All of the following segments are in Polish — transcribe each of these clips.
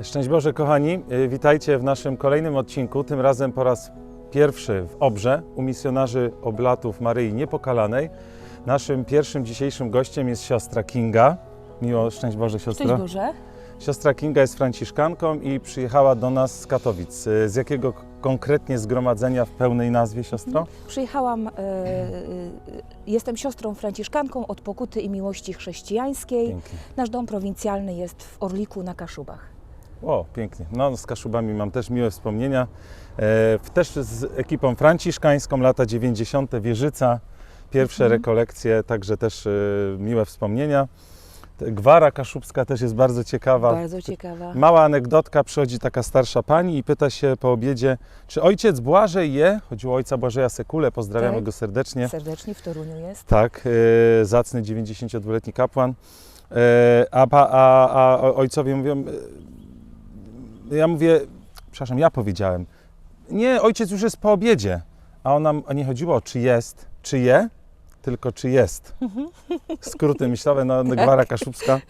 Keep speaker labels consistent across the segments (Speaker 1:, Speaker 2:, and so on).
Speaker 1: Szczęść Boże, kochani, Y, witajcie w naszym kolejnym odcinku. Tym razem po raz pierwszy w Obrze u misjonarzy oblatów Maryi Niepokalanej. Naszym pierwszym dzisiejszym gościem jest siostra Kinga. Miło, szczęść Boże, siostro.
Speaker 2: Szczęść Boże.
Speaker 1: Siostra Kinga jest franciszkanką i przyjechała do nas z Katowic. Y, Z jakiego konkretnie zgromadzenia w pełnej nazwie, siostro?
Speaker 2: Przyjechałam, e, e, jestem siostrą franciszkanką od pokuty i miłości chrześcijańskiej. Nasz dom prowincjalny jest w Orliku na Kaszubach.
Speaker 1: O, pięknie. No, z Kaszubami mam też miłe wspomnienia. E, też z ekipą franciszkańską, lata 90. Wieżyca, pierwsze
Speaker 2: Mhm.
Speaker 1: rekolekcje, także też e, miłe wspomnienia. Gwara kaszubska też jest bardzo ciekawa.
Speaker 2: Bardzo ciekawa.
Speaker 1: Mała anegdotka, przychodzi taka starsza pani i pyta się po obiedzie, czy ojciec Błażej je, chodziło o ojca Błażeja Sekule, pozdrawiamy
Speaker 2: Tak.
Speaker 1: go serdecznie.
Speaker 2: Serdecznie w Toruniu jest.
Speaker 1: Tak, e, zacny 92-letni kapłan. E, a, a, a ojcowie mówią, ja mówię, przepraszam, ja powiedziałem, nie, ojciec już jest po obiedzie. A ona, a nie chodziło czy jest, czy je, tylko czy jest. Skróty myślowe, no, gwara kaszubska,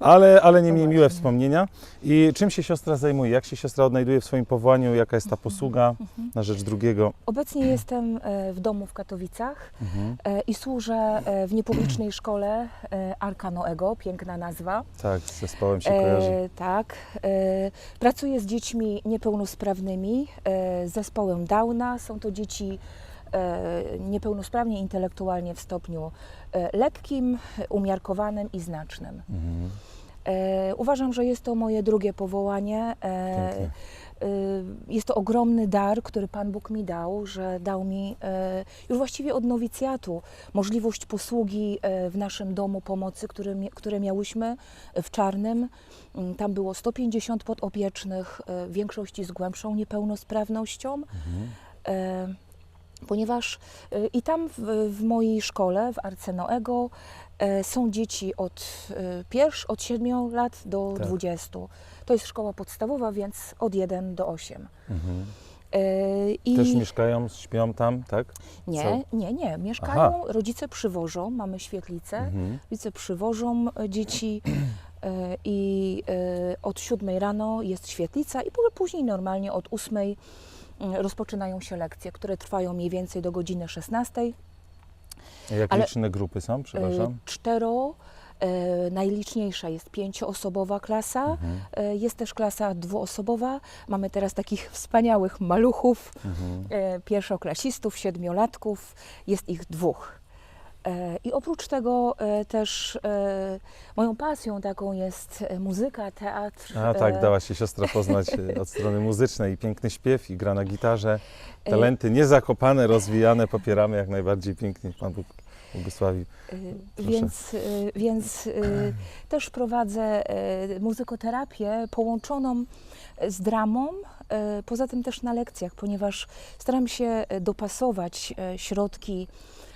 Speaker 1: ale, ale niemniej miłe wspomnienia. I czym się siostra zajmuje? Jak się siostra odnajduje w swoim powołaniu? Jaka jest ta posługa na rzecz drugiego?
Speaker 2: Obecnie jestem e, w domu w Katowicach
Speaker 1: Mhm.
Speaker 2: e, i służę e, w niepublicznej szkole Arka Noego, piękna nazwa.
Speaker 1: Tak, z zespołem się kojarzy.
Speaker 2: E, tak. E, pracuję z dziećmi niepełnosprawnymi, e, z zespołem Downa. Są to dzieci e, niepełnosprawnie intelektualnie w stopniu e, lekkim, umiarkowanym i znacznym.
Speaker 1: Mhm.
Speaker 2: E, uważam, że jest to moje drugie powołanie.
Speaker 1: Pięknie.
Speaker 2: jest to ogromny dar, który Pan Bóg mi dał, że dał mi już właściwie od nowicjatu możliwość posługi w naszym domu pomocy, który, które miałyśmy w Czarnym. Mm, Tam było 150 podopiecznych, w większości z głębszą niepełnosprawnością.
Speaker 1: Mhm.
Speaker 2: Ponieważ e, i tam w, w mojej szkole, w Arce Noego, e, są dzieci od, e, pierw od 7 lat do
Speaker 1: Tak.
Speaker 2: 20. To jest szkoła podstawowa, więc od 1 do 8.
Speaker 1: Mhm.
Speaker 2: I
Speaker 1: Też mieszkają, śpią tam, tak?
Speaker 2: nie, nie, nie. Mieszkają, rodzice przywożą, mamy świetlicę,
Speaker 1: Mhm.
Speaker 2: rodzice przywożą e, dzieci e, i e, od 7 rano jest świetlica i później- normalnie od 8 mm, rozpoczynają się lekcje, które trwają mniej więcej do godziny 16.
Speaker 1: A Jak
Speaker 2: Ale-
Speaker 1: liczne grupy są, przepraszam?
Speaker 2: E, Cztero, e, najliczniejsza jest pięcioosobowa klasa,
Speaker 1: Mhm.
Speaker 2: e, jest też klasa dwuosobowa. Mamy teraz takich wspaniałych maluchów,
Speaker 1: Mhm.
Speaker 2: e, pierwszoklasistów, siedmiolatków, jest ich dwóch. E, I oprócz tego e, też e, moją pasją taką jest muzyka, teatr.
Speaker 1: A tak, dała się siostra poznać od strony muzycznej. I piękny śpiew, i gra na gitarze. Talenty niezakopane, rozwijane, popieramy jak najbardziej pięknie. Pan Bóg błogosławi.
Speaker 2: Y,
Speaker 1: Proszę.
Speaker 2: Więc, y, więc y, też prowadzę muzykoterapię połączoną z dramą, poza tym też na lekcjach, ponieważ staram się dopasować środki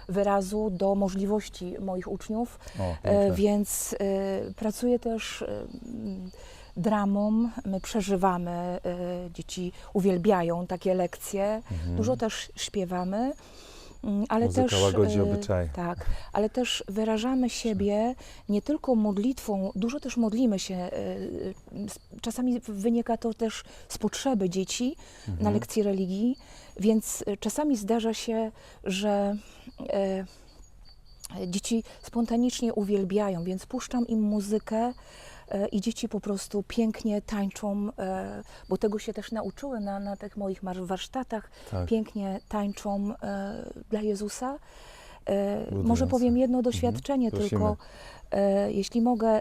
Speaker 2: wyrazu do możliwości moich uczniów,
Speaker 1: O,
Speaker 2: więc pracuję też mm, dramą, my przeżywamy, dzieci uwielbiają takie lekcje,
Speaker 1: Mhm.
Speaker 2: dużo też śpiewamy. Mm, Ale
Speaker 1: Muzyka
Speaker 2: też,
Speaker 1: łagodzi
Speaker 2: y,
Speaker 1: obyczaje.
Speaker 2: Tak, ale też wyrażamy siebie nie tylko modlitwą, dużo też modlimy się. y, y, Czasami wynika to też z potrzeby dzieci na
Speaker 1: Mhm.
Speaker 2: lekcji religii, więc czasami zdarza się, że dzieci spontanicznie uwielbiają, więc puszczam im muzykę. E, I dzieci po prostu pięknie tańczą, e, bo tego się też nauczyły na, na tych moich warsztatach.
Speaker 1: Tak.
Speaker 2: Pięknie tańczą e, dla Jezusa.
Speaker 1: Budujące.
Speaker 2: może powiem jedno doświadczenie
Speaker 1: Mhm.
Speaker 2: Tylko, jeśli mogę.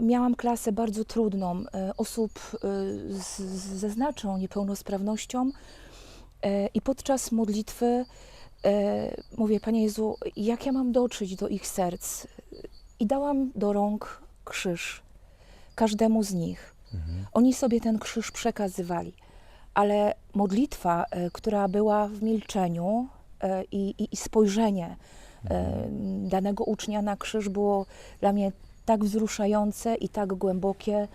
Speaker 2: Miałam klasę bardzo trudną osób z, ze znaczną niepełnosprawnością i podczas modlitwy mówię, Panie Jezu, jak ja mam dotrzeć do ich serc? I dałam do rąk krzyż każdemu z nich.
Speaker 1: Mhm.
Speaker 2: Oni sobie ten krzyż przekazywali, ale modlitwa, e, która była w milczeniu e, i, i, i spojrzenie e, danego ucznia na krzyż było dla mnie tak wzruszające i tak głębokie.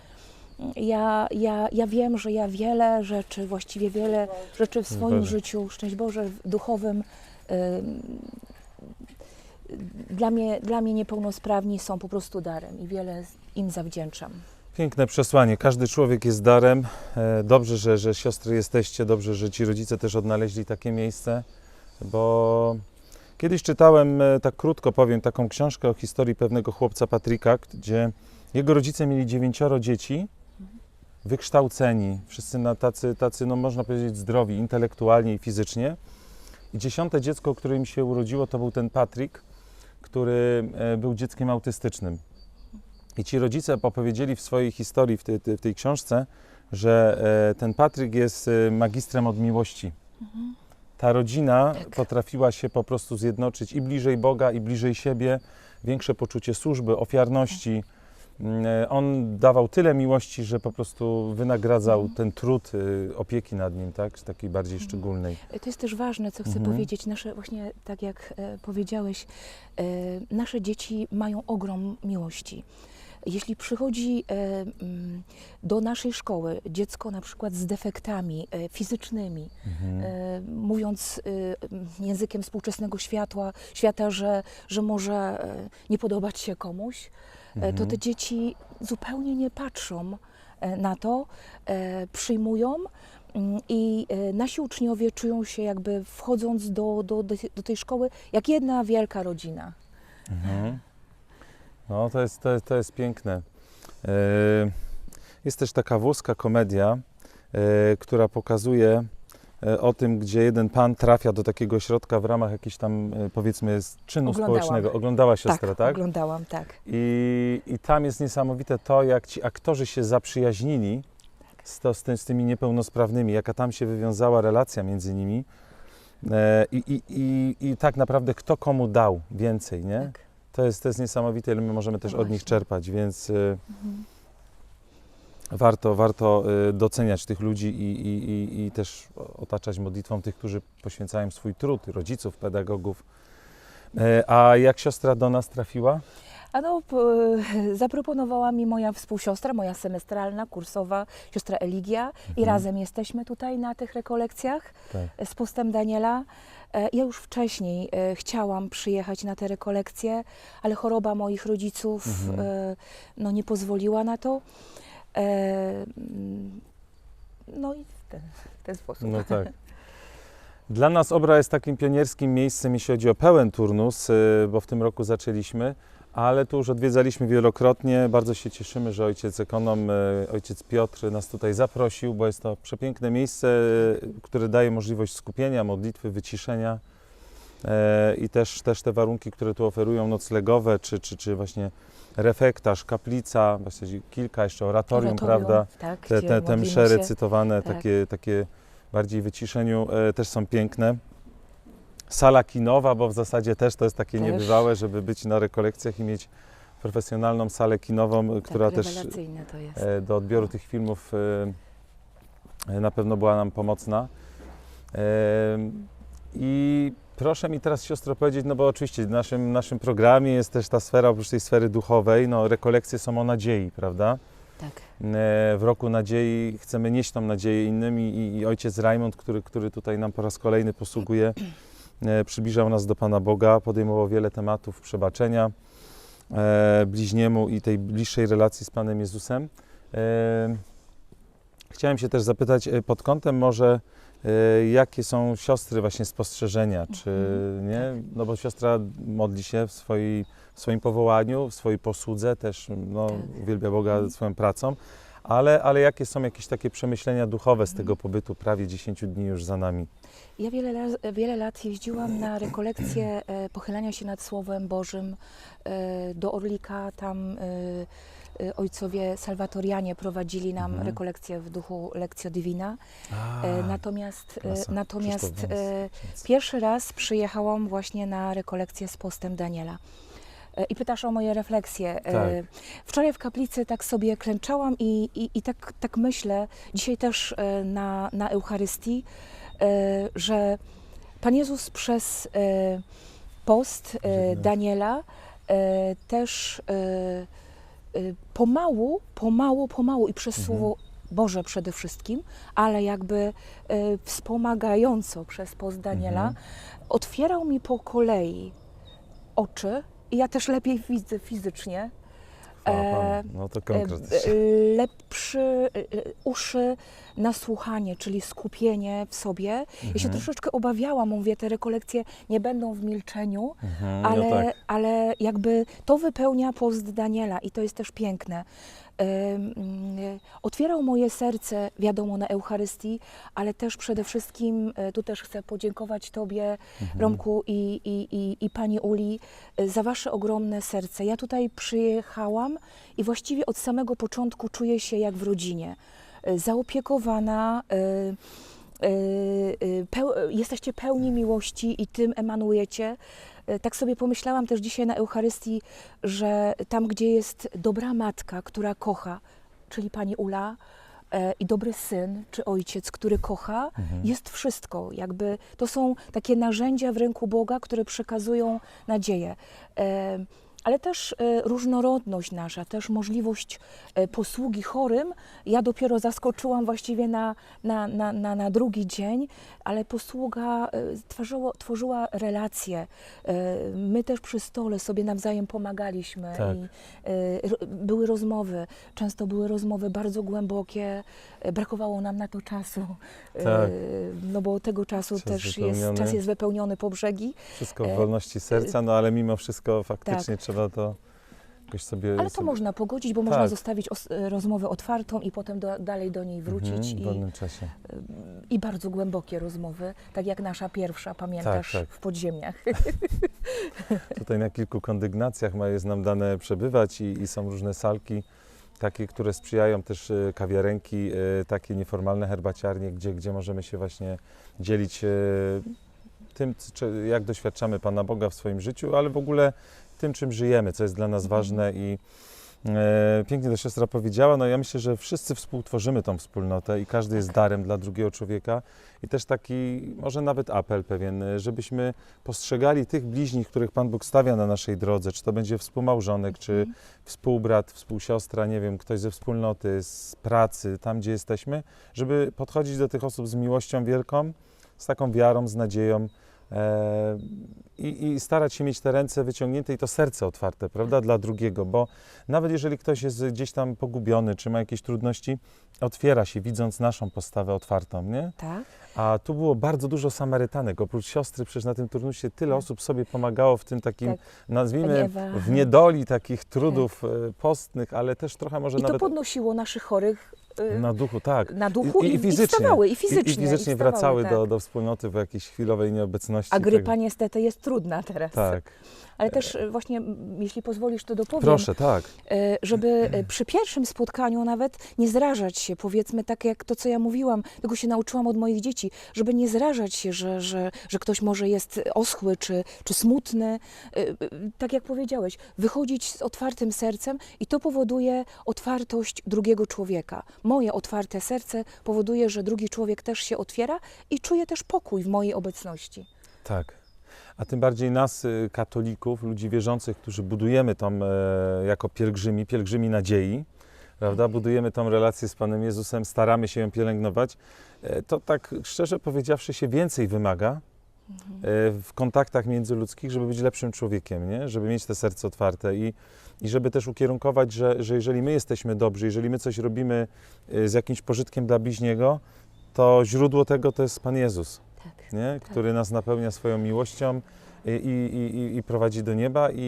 Speaker 2: Ja, ja, ja wiem, że ja wiele rzeczy, właściwie wiele rzeczy w swoim
Speaker 1: Boże.
Speaker 2: życiu, szczęść Boże, duchowym, dla mnie, dla mnie niepełnosprawni są po prostu darem i wiele im zawdzięczam.
Speaker 1: Piękne przesłanie. Każdy człowiek jest darem. E, Dobrze, że, że siostry jesteście, dobrze, że ci rodzice też odnaleźli takie miejsce, bo kiedyś czytałem, e, tak krótko powiem, taką książkę o historii pewnego chłopca Patryka, gdzie jego rodzice mieli dziewięcioro dzieci, wykształceni, wszyscy na tacy, tacy, no można powiedzieć, zdrowi intelektualnie i fizycznie. I dziesiąte dziecko, które im się urodziło, to był ten Patryk, który e, był dzieckiem autystycznym. I ci rodzice opowiedzieli w swojej historii, w tej, w tej książce, że e, ten Patryk jest e, magistrem od miłości. Ta rodzina
Speaker 2: Tak.
Speaker 1: potrafiła się po prostu zjednoczyć i bliżej Boga, i bliżej siebie, większe poczucie służby, ofiarności. E, On dawał tyle miłości, że po prostu wynagradzał
Speaker 2: Mhm.
Speaker 1: ten trud e, opieki nad nim, tak, takiej bardziej
Speaker 2: Mhm.
Speaker 1: szczególnej.
Speaker 2: To jest też ważne, co chcę
Speaker 1: Mhm.
Speaker 2: powiedzieć. Nasze, właśnie tak jak e, powiedziałeś, e, nasze dzieci mają ogrom miłości. Jeśli przychodzi e, mm, do naszej szkoły dziecko na przykład z defektami e, fizycznymi,
Speaker 1: Mhm.
Speaker 2: e, mówiąc e, językiem współczesnego światła, świata, że, że może e, nie podobać się komuś, e, to
Speaker 1: Mhm.
Speaker 2: te dzieci zupełnie nie patrzą e, na to, e, przyjmują mm, i nasi uczniowie czują się jakby wchodząc do, do, do, tej szkoły jak jedna wielka rodzina.
Speaker 1: Mhm. No, to jest, to, jest- to jest piękne. Jest też taka włoska komedia, która pokazuje o tym, gdzie jeden pan trafia do takiego środka w ramach jakiegoś tam, e, powiedzmy, czynu
Speaker 2: Oglądałam.
Speaker 1: społecznego. Oglądała siostra, tak?
Speaker 2: oglądałam, tak.
Speaker 1: I, I tam jest niesamowite to, jak ci aktorzy się zaprzyjaźnili z, to, z, ty, z tymi niepełnosprawnymi, jaka tam się wywiązała relacja między nimi. E, i, i, i, I tak naprawdę kto komu dał więcej, nie?
Speaker 2: tak.
Speaker 1: To jest, to jest niesamowite, ile my możemy też
Speaker 2: No
Speaker 1: od nich czerpać, więc y,
Speaker 2: Mhm.
Speaker 1: warto, warto doceniać tych ludzi i, i, i, i też otaczać modlitwą tych, którzy poświęcają swój trud, rodziców, pedagogów. E, A jak siostra do nas trafiła?
Speaker 2: A no, p- zaproponowała mi moja współsiostra, moja semestralna, kursowa, siostra Eligia i
Speaker 1: Mhm.
Speaker 2: razem jesteśmy tutaj na tych rekolekcjach
Speaker 1: Tak.
Speaker 2: z postem Daniela. E, Ja już wcześniej e, chciałam przyjechać na te rekolekcje, ale choroba moich rodziców
Speaker 1: Mhm.
Speaker 2: e, no, nie pozwoliła na to. E, No i ten, w ten sposób.
Speaker 1: No tak. Dla nas Obra jest takim pionierskim miejscem, jeśli chodzi o pełen turnus, y, bo w tym roku zaczęliśmy, ale tu już odwiedzaliśmy wielokrotnie. Bardzo się cieszymy, że ojciec ekonom, y, ojciec Piotr nas tutaj zaprosił, bo jest to przepiękne miejsce, y, które daje możliwość skupienia, modlitwy, wyciszenia i też, też te warunki, które tu oferują, noclegowe, czy, czy, czy właśnie refektarz, kaplica, właściwie kilka jeszcze oratorium, prawda?
Speaker 2: Tak,
Speaker 1: Te, te, te msze recytowane,
Speaker 2: Tak.
Speaker 1: takie, takie bardziej wyciszeniu, e, też są piękne. Sala kinowa, bo w zasadzie też to jest takie
Speaker 2: Też.
Speaker 1: niebywałe, żeby być na rekolekcjach i mieć profesjonalną salę kinową, która
Speaker 2: tak,
Speaker 1: też
Speaker 2: to jest.
Speaker 1: e, do odbioru tych filmów e, e, na pewno była nam pomocna. E, I proszę mi teraz siostro powiedzieć, no bo oczywiście w naszym, naszym programie jest też ta sfera, oprócz tej sfery duchowej, no rekolekcje są o nadziei, prawda?
Speaker 2: Tak.
Speaker 1: E, w roku nadziei chcemy nieść tą nadzieję innym i, i, ojciec Rajmund, który, który tutaj nam po raz kolejny posługuje, e, przybliżał nas do Pana Boga, podejmował wiele tematów przebaczenia e, bliźniemu i tej bliższej relacji z Panem Jezusem. E, chciałem się też zapytać e, pod kątem może, jakie są siostry właśnie spostrzeżenia, czy
Speaker 2: Mhm,
Speaker 1: nie? No bo siostra modli się w, swojej, w swoim powołaniu, w swojej posłudze, też no,
Speaker 2: Tak.
Speaker 1: uwielbia Boga
Speaker 2: Mhm.
Speaker 1: swoją pracą, ale, ale jakie są jakieś takie przemyślenia duchowe z tego pobytu prawie 10 dni już za nami?
Speaker 2: Ja wiele, raz, wiele lat jeździłam na rekolekcje e, pochylania się nad Słowem Bożym e, do Orlika. Tam e, ojcowie salwatorianie prowadzili nam
Speaker 1: Mhm.
Speaker 2: rekolekcje w duchu Lectio Divina. E, natomiast
Speaker 1: klasa.
Speaker 2: natomiast pierwszy raz przyjechałam właśnie na rekolekcję z postem Daniela. I pytasz o moje refleksje. E,
Speaker 1: Tak.
Speaker 2: Wczoraj w kaplicy tak sobie klęczałam i, i, i tak, tak myślę, dzisiaj też e, na, na Eucharystii, e, że Pan Jezus przez post. Daniela też pomału, pomału, pomału i przez
Speaker 1: Mhm.
Speaker 2: Słowo Boże przede wszystkim, ale jakby wspomagająco przez post Daniela,
Speaker 1: Mhm.
Speaker 2: otwierał mi po kolei oczy i ja też lepiej widzę fizycznie. E.
Speaker 1: No to
Speaker 2: E,
Speaker 1: konkret.
Speaker 2: e, lepszy e, uszy na słuchanie, czyli skupienie w sobie. Ja się
Speaker 1: Mhm.
Speaker 2: troszeczkę obawiałam, mówię, te rekolekcje nie będą w milczeniu,
Speaker 1: Mhm,
Speaker 2: ale,
Speaker 1: tak.
Speaker 2: ale jakby to wypełnia post Daniela i to jest też piękne. Y, Otwierał moje serce, wiadomo, na Eucharystii, ale też przede wszystkim, y, tu też chcę podziękować Tobie,
Speaker 1: Mhm.
Speaker 2: Romku i, i, i, i Pani Uli, y, za Wasze ogromne serce. Ja tutaj przyjechałam i właściwie od samego początku czuję się jak w rodzinie. Y, Zaopiekowana, jesteście pełni miłości i tym emanujecie. Y, Tak sobie pomyślałam też dzisiaj na Eucharystii, że tam, gdzie jest dobra matka, która kocha, czyli pani Ula, e, i dobry syn czy ojciec, który kocha, jest wszystko. Jakby to są takie narzędzia w ręku Boga, które przekazują nadzieję. Ale też e, różnorodność nasza, też możliwość e, posługi chorym. Ja dopiero zaskoczyłam właściwie na, na, na, na, na drugi dzień, ale posługa e, tworzyło, tworzyła relacje. My też przy stole sobie nawzajem pomagaliśmy
Speaker 1: Tak.
Speaker 2: i były rozmowy. Często były rozmowy bardzo głębokie. Brakowało nam na to czasu,
Speaker 1: Tak.
Speaker 2: no bo tego czasu
Speaker 1: Czas
Speaker 2: też jest,
Speaker 1: wypełniony.
Speaker 2: czas jest wypełniony po brzegi.
Speaker 1: Wszystko w wolności serca, no ale mimo wszystko faktycznie
Speaker 2: tak.
Speaker 1: trzeba to jakoś sobie...
Speaker 2: Ale to
Speaker 1: sobie...
Speaker 2: można pogodzić, bo można
Speaker 1: Tak.
Speaker 2: zostawić os- e, rozmowę otwartą i potem do, dalej do niej wrócić.
Speaker 1: Mhm, w
Speaker 2: i,
Speaker 1: wolnym czasie.
Speaker 2: I bardzo głębokie rozmowy, tak jak nasza pierwsza, pamiętasz,
Speaker 1: tak.
Speaker 2: w podziemiach.
Speaker 1: Tutaj na kilku kondygnacjach jest nam dane przebywać i, i są różne salki, takie, które sprzyjają też e, kawiarenki, e, takie nieformalne herbaciarnie, gdzie, gdzie możemy się właśnie dzielić tym, jak doświadczamy Pana Boga w swoim życiu, ale w ogóle tym, czym żyjemy, co jest dla nas
Speaker 2: Mhm.
Speaker 1: ważne i e, pięknie to siostra powiedziała, no ja myślę, że wszyscy współtworzymy tą wspólnotę i każdy jest darem dla drugiego człowieka i też taki, może nawet apel pewien, żebyśmy postrzegali tych bliźnich, których Pan Bóg stawia na naszej drodze, czy to będzie współmałżonek, czy
Speaker 2: Mhm.
Speaker 1: współbrat, współsiostra, nie wiem, ktoś ze wspólnoty, z pracy, tam gdzie jesteśmy, żeby podchodzić do tych osób z miłością wielką, z taką wiarą, z nadzieją i, i starać się mieć te ręce wyciągnięte i to serce otwarte, prawda, dla drugiego, bo nawet jeżeli ktoś jest gdzieś tam pogubiony, czy ma jakieś trudności, otwiera się, widząc naszą postawę otwartą, nie?
Speaker 2: Tak?
Speaker 1: A tu było bardzo dużo Samarytanek. Oprócz siostry, przecież na tym turnusie tyle
Speaker 2: Tak.
Speaker 1: osób sobie pomagało w tym takim,
Speaker 2: Tak.
Speaker 1: nazwijmy, w niedoli takich trudów e, postnych, ale też trochę może
Speaker 2: I to
Speaker 1: nawet
Speaker 2: podnosiło naszych chorych y,
Speaker 1: na duchu, tak.
Speaker 2: na duchu i,
Speaker 1: I- i
Speaker 2: i,
Speaker 1: fizycznie.
Speaker 2: wstawały, i
Speaker 1: I,
Speaker 2: fizycznie.
Speaker 1: i fizycznie
Speaker 2: wstawały,
Speaker 1: wracały
Speaker 2: tak.
Speaker 1: do, do wspólnoty w jakiejś chwilowej nieobecności.
Speaker 2: A grypa
Speaker 1: tego-
Speaker 2: niestety jest trudna teraz.
Speaker 1: Tak,
Speaker 2: Ale też y, właśnie, jeśli pozwolisz, to dopowiem.
Speaker 1: proszę, tak.
Speaker 2: E, żeby e, przy pierwszym spotkaniu nawet nie zrażać się, powiedzmy tak jak to, co ja mówiłam, tego się nauczyłam od moich dzieci, żeby nie zrażać się, że, że, że ktoś może jest oschły czy, czy smutny. E, e, Tak jak powiedziałeś, wychodzić z otwartym sercem i to powoduje otwartość drugiego człowieka. Moje otwarte serce powoduje, że drugi człowiek też się otwiera i czuje też pokój w mojej obecności.
Speaker 1: Tak. A tym bardziej nas, y, katolików, ludzi wierzących, którzy budujemy tą e, jako pielgrzymi, pielgrzymi nadziei, prawda? Budujemy tą relację z Panem Jezusem, staramy się ją pielęgnować. E, to tak szczerze powiedziawszy się więcej wymaga e, w kontaktach międzyludzkich, żeby być lepszym człowiekiem, nie? Żeby mieć te serce otwarte i, i żeby też ukierunkować, że, że jeżeli my jesteśmy dobrzy, jeżeli my coś robimy z jakimś pożytkiem dla bliźniego, to źródło tego to jest Pan Jezus
Speaker 2: Tak.
Speaker 1: nie? który nas napełnia swoją miłością i, i, i, i prowadzi do nieba i,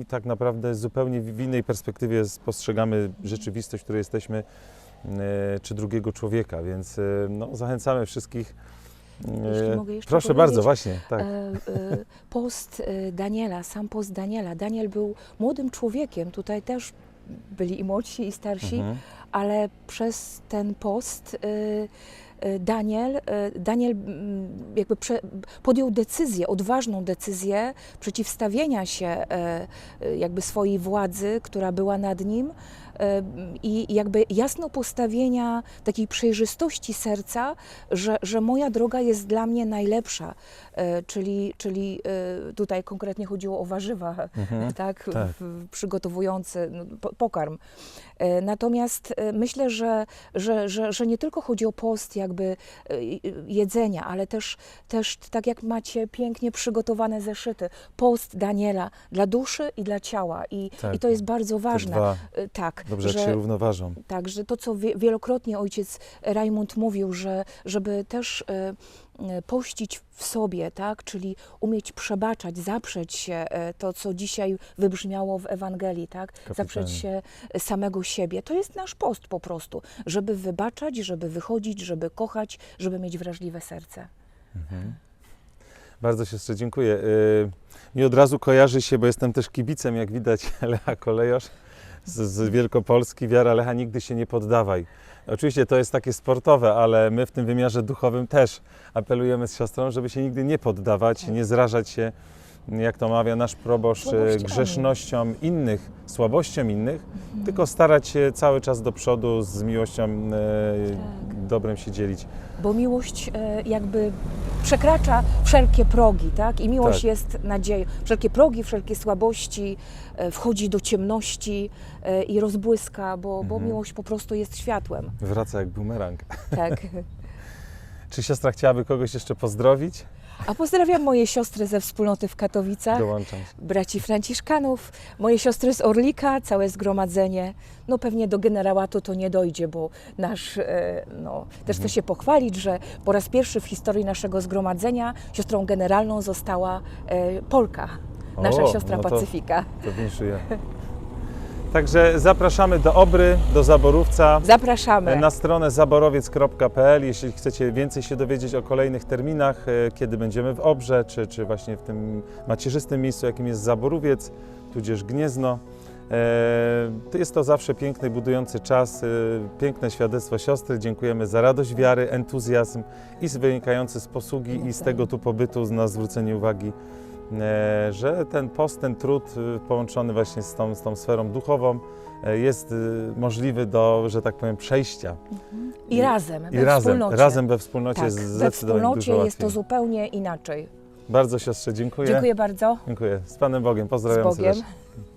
Speaker 1: i, tak naprawdę zupełnie w innej perspektywie spostrzegamy rzeczywistość, w której jesteśmy, e, czy drugiego człowieka, więc e, no, zachęcamy wszystkich. e,
Speaker 2: Jeśli mogę jeszcze
Speaker 1: Proszę bardzo, właśnie, tak.
Speaker 2: Post Daniela, sam post Daniela. Daniel był młodym człowiekiem, tutaj też byli i młodsi, i starsi,
Speaker 1: Mhm.
Speaker 2: ale przez ten post e, Daniel, e, Daniel jakby prze, podjął decyzję, odważną decyzję przeciwstawienia się e, e, jakby swojej władzy, która była nad nim e, i jakby jasno postawienia takiej przejrzystości serca, że, że moja droga jest dla mnie najlepsza, E, czyli, czyli e, tutaj konkretnie chodziło o warzywa,
Speaker 1: Mhm.
Speaker 2: tak,
Speaker 1: tak.
Speaker 2: przygotowujący no, po- pokarm. E, Natomiast e, myślę, że, że, że, że nie tylko chodzi o post jakby e, jedzenia, ale też, też tak jak macie pięknie przygotowane zeszyty, post Daniela dla duszy i dla ciała i,
Speaker 1: Tak.
Speaker 2: i to jest bardzo ważne.
Speaker 1: dwa
Speaker 2: E, Tak,
Speaker 1: dobrze jak
Speaker 2: że,
Speaker 1: się równoważą.
Speaker 2: tak, że to, co wie, wielokrotnie ojciec Rajmund mówił, że żeby też e, e, pościć w sobie, tak, czyli umieć przebaczać, zaprzeć się e, to, co dzisiaj wybrzmiało w Ewangelii, tak, zaprzeć się samego siebie. To jest nasz post po prostu, żeby wybaczać, żeby wychodzić, żeby kochać, żeby mieć wrażliwe serce.
Speaker 1: Mhm. Bardzo siostrze dziękuję. Y, Mi od razu kojarzy się, bo jestem też kibicem, jak widać, Lecha Kolejosz z, z Wielkopolski. Wiara Lecha nigdy się nie poddawaj. Oczywiście to jest takie sportowe, ale my w tym wymiarze duchowym też apelujemy z siostrą, żeby się nigdy nie poddawać,
Speaker 2: Tak.
Speaker 1: nie zrażać się, jak to mawia nasz proboszcz,
Speaker 2: Słabościami.
Speaker 1: grzesznością innych, słabością innych,
Speaker 2: Mhm.
Speaker 1: tylko starać się cały czas do przodu z miłością e,
Speaker 2: Tak.
Speaker 1: dobrem się dzielić.
Speaker 2: Bo miłość e, jakby przekracza wszelkie progi, tak? I miłość
Speaker 1: Tak.
Speaker 2: jest nadzieją. Wszelkie progi, wszelkie słabości, e, wchodzi do ciemności e, i rozbłyska, bo, bo
Speaker 1: Mhm.
Speaker 2: miłość po prostu jest światłem.
Speaker 1: Wraca jak bumerang.
Speaker 2: Tak.
Speaker 1: Czy siostra chciałaby kogoś jeszcze pozdrowić?
Speaker 2: A pozdrawiam moje siostry ze wspólnoty w Katowicach,
Speaker 1: Dołączam
Speaker 2: braci Franciszkanów, moje siostry z Orlika, całe zgromadzenie. No pewnie do generałatu to nie dojdzie, bo nasz, e, no, też chcę się pochwalić, że po raz pierwszy w historii naszego zgromadzenia siostrą generalną została e, Polka, nasza
Speaker 1: O,
Speaker 2: siostra
Speaker 1: no to-
Speaker 2: Pacyfika.
Speaker 1: To winszuję. Także zapraszamy do Obry, do Zaborówca.
Speaker 2: Zapraszamy.
Speaker 1: Na stronę zaborowiec.pl, jeśli chcecie więcej się dowiedzieć o kolejnych terminach, e, kiedy będziemy w Obrze, czy, czy właśnie w tym macierzystym miejscu, jakim jest Zaborowiec, tudzież Gniezno. E, To jest to zawsze piękny, budujący czas, e, piękne świadectwo siostry. Dziękujemy za radość wiary, entuzjazm i wynikający z posługi i z tego tu pobytu na zwrócenie uwagi, że ten post, ten trud e, połączony właśnie z tą, z tą sferą duchową e, jest e, możliwy do, że tak powiem, przejścia.
Speaker 2: I razem,
Speaker 1: I
Speaker 2: we
Speaker 1: razem,
Speaker 2: wspólnocie.
Speaker 1: razem we wspólnocie
Speaker 2: tak,
Speaker 1: jest
Speaker 2: we
Speaker 1: zdecydowanie
Speaker 2: wspólnocie
Speaker 1: dużo
Speaker 2: jest to zupełnie inaczej.
Speaker 1: Bardzo siostrze dziękuję.
Speaker 2: Dziękuję bardzo.
Speaker 1: Dziękuję. Z Panem Bogiem.
Speaker 2: Z
Speaker 1: Pozdrawiam
Speaker 2: Bogiem.
Speaker 1: serdecznie.